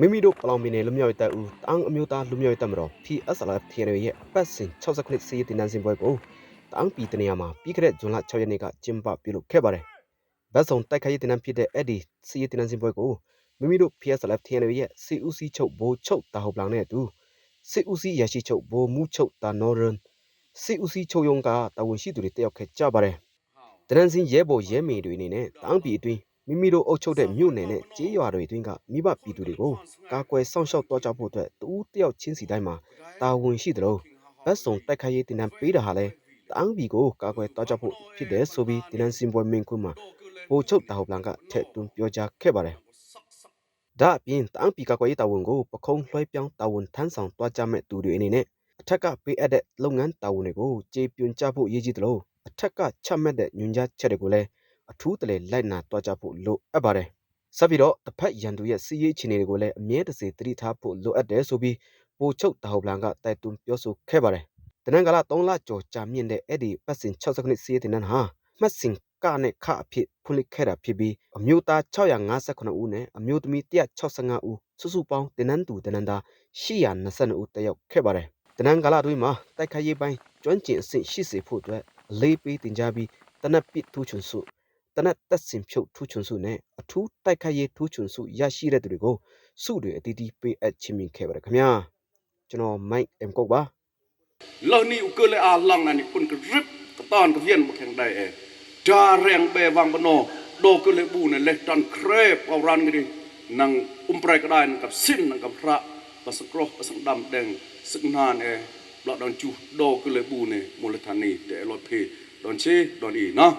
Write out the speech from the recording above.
မိမိတို့ပလောင်ပြည်နယ်လူမျိုးရေးတပ်ဦးတန်းအမျိုးသားလူမျိုးရေးတပ်မတော် PSLF TNL ရဲ့အပတ်စဉ်69စီးရီးတင်နန်းစင်ပွဲကိုတန်းပြည်တနေရာမှာပြီးခဲ့တဲ့ဇွန်လ6ရက်နေ့ကကျင်းပပြုလုပ်ခဲ့ပါတယ်။ဗတ်စုံတိုက်ခိုက်ရေးတင်နန်းဖြစ်တဲ့အဲ့ဒီစီးရီးတင်နန်းစင်ပွဲကိုမိမိတို့ PSLF TNL ရဲ့စီဦးစီးချုပ်ဘိုးချုပ်တာဟုတ်ပလောင်နဲ့အတူ စီဦးစီးရရှိချုပ်ဘိုးမူချုပ်တာနော်ရန်စီဦးစီးချုပ်ယုံကတာဝန်ရှိသူတွေတက်ရောက်ခဲ့ကြပါတယ်။တနန်းစင်ရဲဘော်ရဲမေတွေအနေနဲ့တန်းပြည်အတွင်းမိမိတို့အုပ်ချုပ်တဲ့မြို့နယ်နဲ့ကြေးရွာတွေအတွင်းကမိဘပြည်သူတွေကိုကာကွယ်စောင့်ရှောက်တော့ကြဖို့အတွက်တူးတယောက်ချင်းစီတိုင်းမှာတာဝန်ရှိသလိုဗတ်စုံတိုက်ခိုက်ရေးတင်နန်းပေးတာဟာလဲတအန်းဘီကိုကာကွယ်တော့ကြဖို့ဖြစ်တယ်ဆိုပြီးတင်နန်းစင်ပွဲမင်းကွန်းမှာဟိုချုပ်တာဟုတ်ပလန်ကထက်သွင်းပြောကြားခဲ့ပါတယ်။ ဒါအပြင်တအန်းဘီကာကွယ်ရေးတာဝန်ကိုပခုံးလွှဲပြောင်းတာဝန်ထမ်းဆောင်တွားကြမဲ့သူတွေအနေနဲ့အထက်ကပေးအပ်တဲ့လုပ်ငန်းတာဝန်တွေကိုကြေပြွန်ကြဖို့ရည်ကြီးသလိုအထက်ကချမှတ်တဲ့ညွှန်ကြားချက်တွေကိုလည်းအထူးတလဲလိုက်နာတွားကြဖို့လိုအပ်ပါတယ်။ဆက်ပြီးတော့တစ်ဖက်ရန်သူရဲ့စီးရေးအခြေအနေတွေကိုလည်းအမြဲတစေသတိထားဖို့လိုအပ်တယ်ဆိုပြီးပိုချုပ်တာဟုတ်ပလန်ကတိုက်တွန်းပြောဆိုခဲ့ပါတယ်။တနင်္ဂလာ3လကျော်ကြာမြင့်တဲ့အဲ့ဒီပတ်စဉ်60ခုနှစ်စီးရေးတင်နန်းဟာမှတ်စင် ကနဲ့ခအဖြစ်ဖွင့်လှစ်ခဲ့တာဖြစ်ပြီးအမျိုးသား659ဦးနဲ့အမျိုးသမီး165ဦးစုစုပေါင်းတင်နန်းသူတင်နန်းသား822ဦးတက်ရောက်ခဲ့ပါတယ်။တနင်္ဂလာတွင်မှာတိုက်ခိုက်ရေးပိုင်းကျွမ်းကျင်အဆင့်ရှိစေဖို့အတွက်အလေးပေးတင် जा ပြီးတနက်ပစ်ထူးချွန်စုတနက်တက်စင်ဖြုတ်ထူးချွန်စုနဲ့အထူးတိုက်ခိုက်ရေးထူးချွန်စုရရှိတဲ့သူတွေကိုစုတွေအတီးတီးပေးအပ်ချင်းမြင်ခဲ့ပါတယ်ခင်ဗျာကျွန်တော်မိုက်အမ်ကုတ် จาเรียงเบวังบโนโดกุเลบูในเล็ดันเครปเอารันกันดินังอุ้มไพรก็ได้นังกับสิ้นนังกับพระปัสกรปัสดำแดงสึกนานเอเลอดดอนจูโดกุเลบูในมูลธานีเดลอดเพดอนเชดอนอีเนาะ